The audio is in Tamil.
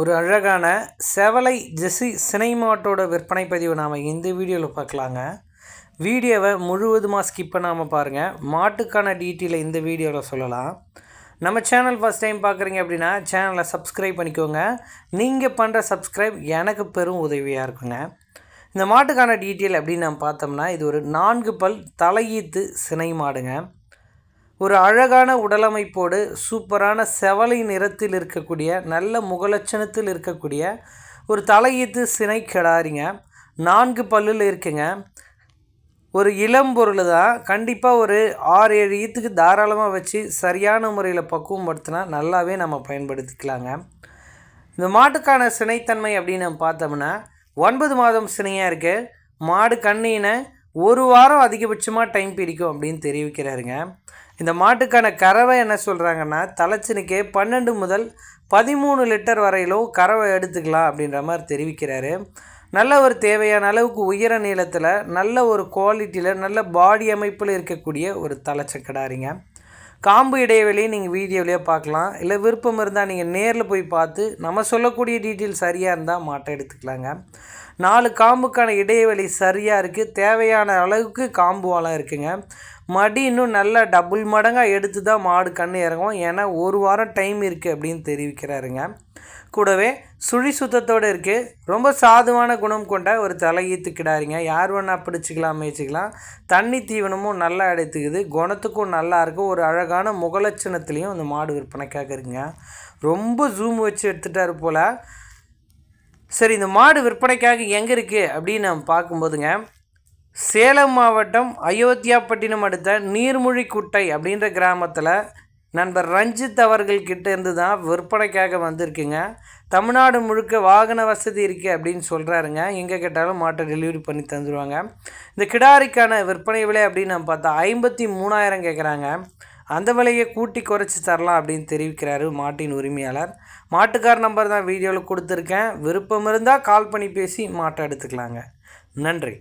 ஒரு அழகான செவலை ஜெசி சினை மாட்டோட விற்பனை பதிவு நாம் இந்த வீடியோவில் பார்க்கலாங்க. வீடியோவை முழுவதுமாக ஸ்கிப் பண்ணாமல் பாருங்கள் மாட்டுக்கான டீட்டெயிலை இந்த வீடியோவில் சொல்லலாம். நம்ம சேனல் ஃபஸ்ட் டைம் பார்க்குறீங்க அப்படின்னா சேனலை சப்ஸ்கிரைப் பண்ணிக்கோங்க. நீங்கள் பண்ணுற சப்ஸ்கிரைப் எனக்கு பெரும் உதவியாக இருக்குங்க. இந்த மாட்டுக்கான டீட்டெயில் அப்படின்னு நம்ம பார்த்தோம்னா இது ஒரு நான்கு பல் தலையீத்து சினை மாடுங்க ஒரு அழகான உடலமைப்போடு சூப்பரான செவலை நிறத்தில் இருக்கக்கூடிய நல்ல முகலட்சணத்தில் இருக்கக்கூடிய ஒரு தலையீத்து சினை கிடாரிங்க நான்கு பல்லில் இருக்குங்க. ஒரு இளம் பொருள் தான் கண்டிப்பாக ஒரு ஆறு ஏழு ஈத்துக்கு தாராளமாக வச்சு சரியான முறையில் பக்குவப்படுத்தினா நல்லாவே நம்ம பயன்படுத்திக்கலாங்க. இந்த மாட்டுக்கான சினைத்தன்மை அப்படின்னு நம்ம பார்த்தோம்னா ஒன்பது மாதம் சினையாக இருக்குது மாடு கண்ணின ஒரு வாரம் அதிகபட்சமாக டைம் பிடிக்கும் அப்படின்னு தெரிவிக்கிறாருங்க. இந்த மாட்டுக்கான கறவை என்ன சொல்கிறாங்கன்னா தலைச்சனுக்கே பன்னெண்டு முதல் பதிமூணு லிட்டர் வரையிலும் கறவை எடுத்துக்கலாம் அப்படின்ற மாதிரி தெரிவிக்கிறாரு. நல்ல ஒரு தேவையான அளவுக்கு உயர நீளத்தில் நல்ல ஒரு குவாலிட்டியில் நல்ல பாடி அமைப்பில் இருக்கக்கூடிய ஒரு தலைச்சக்கடாரிங்க. காம்பு இடைவெளியை நீங்கள் வீடியோவிலேயே பார்க்கலாம். இல்லை விருப்பம் இருந்தால் நீங்கள் நேரில் போய் பார்த்து நம்ம சொல்லக்கூடிய டீட்டெயில் சரியாக இருந்தால் மாட்டை எடுத்துக்கலாங்க. நாலு காம்புக்கான இடைவெளி சரியாக இருக்குது தேவையான அளவுக்கு காம்பு வளம் இருக்குங்க. மடி இன்னும் நல்லா டபுள் மடங்காக எடுத்து தான் மாடு கண்ணு இறங்கும். ஏன்னா ஒரு வாரம் டைம் இருக்குது அப்படின்னு தெரிவிக்கிறாருங்க. கூடவே சுழி சுத்தத்தோடு இருக்குது ரொம்ப சாதுவான குணம் கொண்ட ஒரு தலையீத்து கிடாரிங்க. யார் வேணால் பிடிச்சிக்கலாம் மேய்ச்சிக்கலாம். தண்ணி தீவனமும் நல்லா எடுத்துக்குது குணத்துக்கும் நல்லா இருக்கும். ஒரு அழகான முகலட்சணத்துலேயும் அந்த மாடு விற்பனைக்காக இருக்குங்க ரொம்ப ஜூம் வச்சு எடுத்துட்டாரு போல். சரி இந்த மாடு விற்பனைக்காக எங்கே இருக்குது அப்படின்னு நம்ம பார்க்கும்போதுங்க சேலம் மாவட்டம் அயோத்தியாப்பட்டினம் அடுத்த நீர்மொழி குட்டை அப்படின்ற கிராமத்தில் நண்பர் ரஞ்சித் அவர்கள் கிட்டேருந்து தான் விற்பனைக்காக வந்திருக்குங்க. தமிழ்நாடு முழுக்க வாகன வசதி இருக்குது அப்படின்னு சொல்கிறாருங்க எங்கே கேட்டாலும் மாட்டை டெலிவரி பண்ணி தந்துடுவாங்க இந்த கிடாரிக்கான விற்பனை விலை அப்படின்னு நம்ம பார்த்தா ஐம்பத்தி மூணாயிரம் கேட்குறாங்க அந்த விலையை கூட்டி குறைச்சி தரலாம் அப்படின்னு தெரிவிக்கிறாரு மாட்டின் உரிமையாளர். மாட்டுக்கார் நம்பர் தான் வீடியோவில் கொடுத்துருக்கேன். விருப்பம் இருந்தால் கால் பண்ணி பேசி மாட்டை எடுத்துக்கலாங்க. நன்றி.